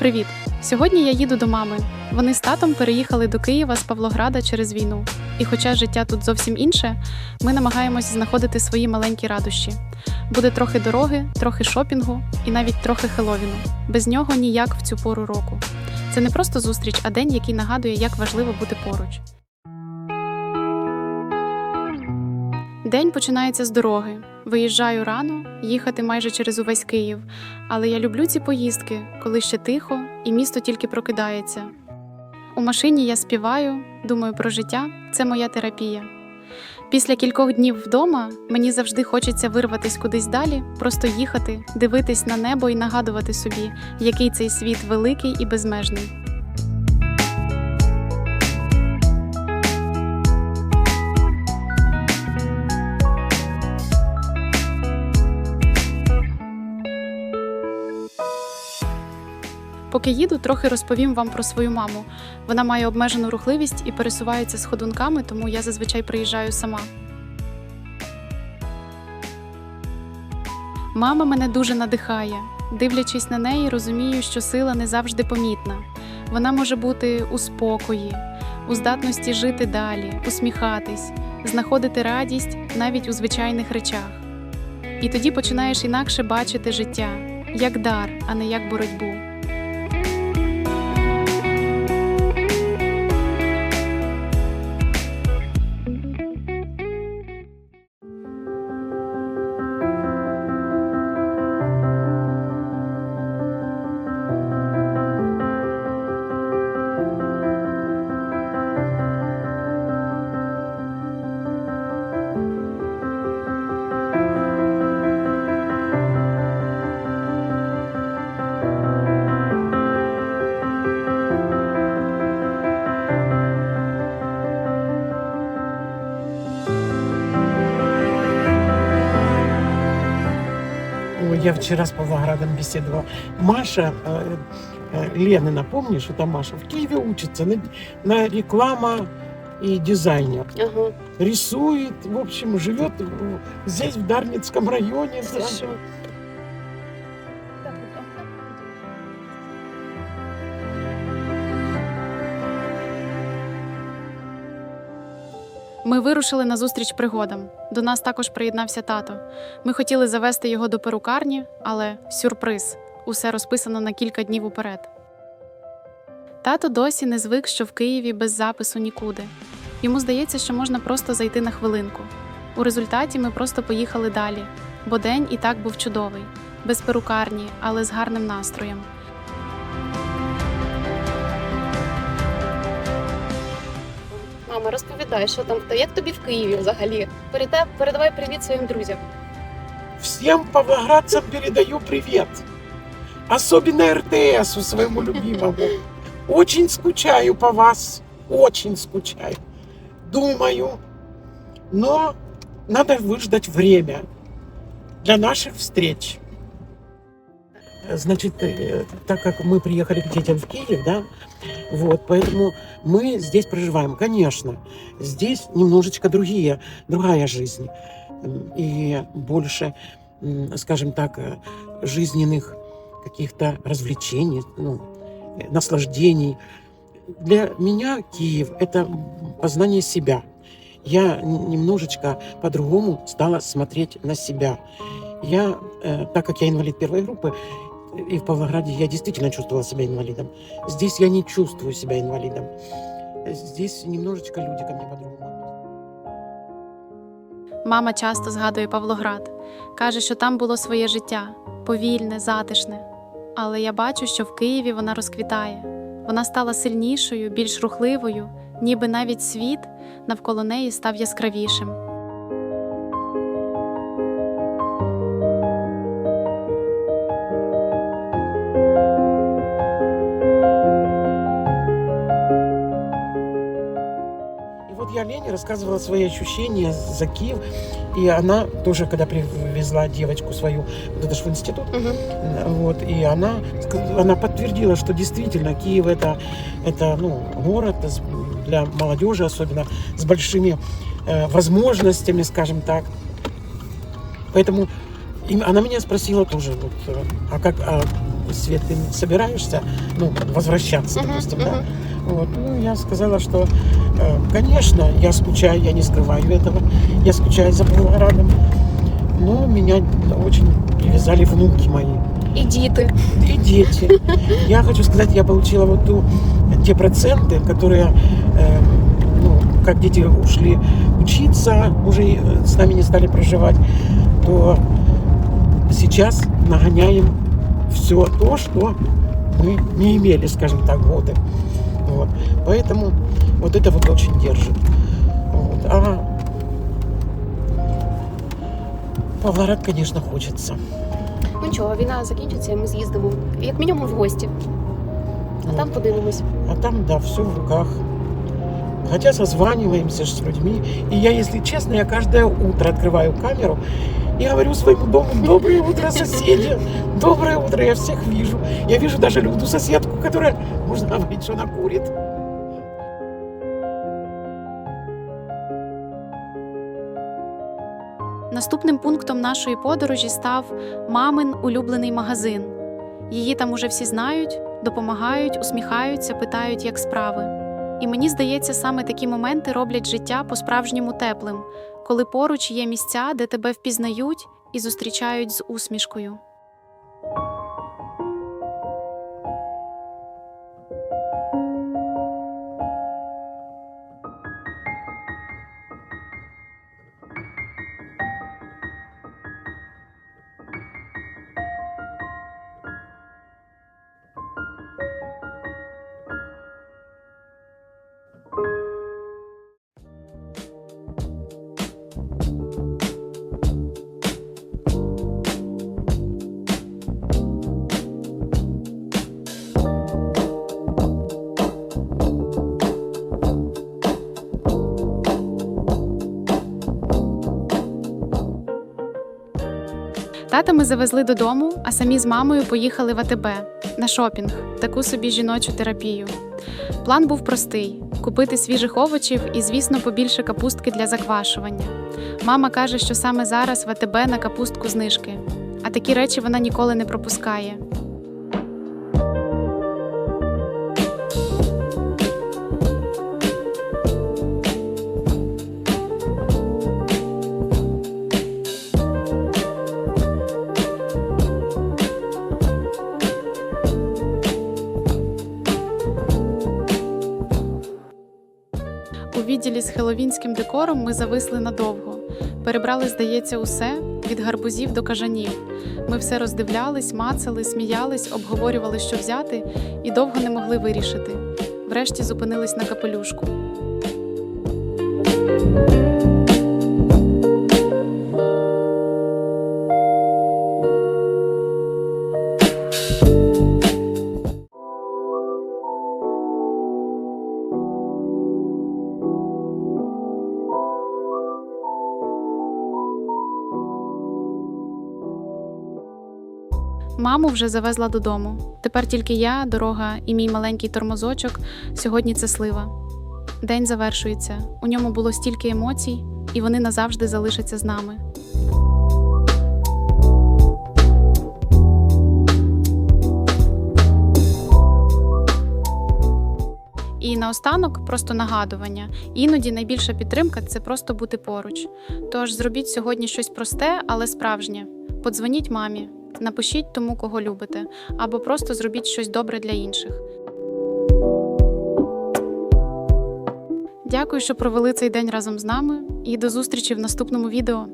Привіт! Сьогодні я їду до мами. Вони з татом переїхали до Києва з Павлограда через війну. І хоча життя тут зовсім інше, ми намагаємось знаходити свої маленькі радощі. Буде трохи дороги, трохи шопінгу і навіть трохи Хеловіну. Без нього ніяк в цю пору року. Це не просто зустріч, а день, який нагадує, як важливо бути поруч. День починається з дороги. Виїжджаю рано, їхати майже через увесь Київ. Але я люблю ці поїздки, коли ще тихо і місто тільки прокидається. У машині я співаю, думаю про життя це моя терапія. Після кількох днів вдома мені завжди хочеться вирватись кудись далі, просто їхати, дивитись на небо і нагадувати собі, який цей світ великий і безмежний. Поки їду, трохи розповім вам про свою маму. Вона має обмежену рухливість і пересувається з ходунками, тому я зазвичай приїжджаю сама. Мама мене дуже надихає. Дивлячись на неї, розумію, що сила не завжди помітна. Вона може бути у спокої, у здатності жити далі, усміхатись, знаходити радість навіть у звичайних речах. І тоді починаєш інакше бачити життя як дар, а не як боротьбу. Я вчера с Павлоградом беседовала. Маша, э, э, Ленина, помнишь, это Маша, в Киеве учится на, на реклама и дизайнер. Ага, Рисует, в общем, живет в- здесь, в Дарницком районе. це Ми вирушили на зустріч пригодам. До нас також приєднався тато. Ми хотіли завести його до перукарні, але сюрприз усе розписано на кілька днів уперед. Тато досі не звик, що в Києві без запису нікуди. Йому здається, що можна просто зайти на хвилинку. У результаті ми просто поїхали далі, бо день і так був чудовий, без перукарні, але з гарним настроєм. Мама, розповідай, що там хто. Як тобі в Києві взагалі? Переда- Передавай привіт своїм друзям. Всем павлоградцам передаю привет. Особенно РТСу своему любимому. Очень скучаю по вас. Очень скучаю. Думаю. Но надо выждать время для наших встреч. Значит, э, так как мы приехали к детям в Киев, да, вот, поэтому мы здесь проживаем. Конечно, здесь немножечко другие, другая жизнь. И больше, скажем так, жизненных каких-то развлечений, ну, наслаждений. Для меня Киев – это познание себя. Я немножечко по-другому стала смотреть на себя. Я, э, так как я инвалид первой группы, и в Павлограде я действительно чувствовала себя инвалидом. Здесь я не чувствую себя инвалидом. Здесь немножечко люди ко мне по-другому. Мама часто згадує Павлоград, каже, що там було своє життя повільне, затишне. Але я бачу, що в Києві вона розквітає. Вона стала сильнішою, більш рухливою, ніби навіть світ навколо неї став яскравішим. Рассказывала свои ощущения за Киев. И она тоже, когда привезла девочку свою, вот это в институт, Угу. вот, и она, она подтвердила, что действительно Киев это, это ну, город для молодежи особенно, с большими э, возможностями, скажем так. Поэтому она меня спросила тоже, вот, э, а как, а Свет, ты собираешься, ну, возвращаться, допустим, да? мгм. Вот, ну, я сказала, что, э, конечно, я скучаю, я не скрываю этого, я скучаю за Павлоградом, но меня очень привязали внуки мои І діти. и дети. Я хочу сказать, я получила вот ту, те проценты, которые, э, ну, как дети ушли учиться, уже э, с нами не стали проживать, то сейчас нагоняем все то, что мы не имели, скажем так, годы. Вот. Поэтому вот это вот очень держит. Вот. А Павлоград, конечно, хочется. Ну нічого, війна закінчиться, і ми з'їздимо. Як мінімум в гості. А Вот. там подивимось. А там, да, все в руках. Хотя созваниваемся ж с людьми. И я, если честно, я каждое утро открываю камеру и говорю своему дому «Доброе утро, соседи! Доброе утро!» Я всех вижу. Я вижу даже Люду, соседку, которая, можно говорить, что она курит. Наступним пунктом нашої подорожі став мамин улюблений магазин. Її там уже всі знають, допомагають, усміхаються, питають, як справи. І мені здається, саме такі моменти роблять життя по-справжньому теплим, коли поруч є місця, де тебе впізнають і зустрічають з усмішкою. Тата ми завезли додому, а самі з мамою поїхали в АТБ на шопінг, таку собі жіночу терапію. План був простий: купити свіжих овочів і, звісно, побільше капустки для заквашування. Мама каже, що саме зараз в АТБ на капустку знижки, а такі речі вона ніколи не пропускає. Відділі з хеловінським декором ми зависли надовго. Перебрали, здається, усе від гарбузів до кажанів. Ми все роздивлялись, мацали, сміялись, обговорювали, що взяти, і довго не могли вирішити. Врешті зупинились на капелюшку. Маму вже завезла додому. Тепер тільки я, дорога і мій маленький тормозочок. Сьогодні це слива. День завершується. У ньому було стільки емоцій, і вони назавжди залишаться з нами. І наостанок просто нагадування. Іноді найбільша підтримка це просто бути поруч. Тож зробіть сьогодні щось просте, але справжнє. Подзвоніть мамі, напишіть тому, кого любите, або просто зробіть щось добре для інших. Дякую, що провели цей день разом з нами, і до зустрічі в наступному відео.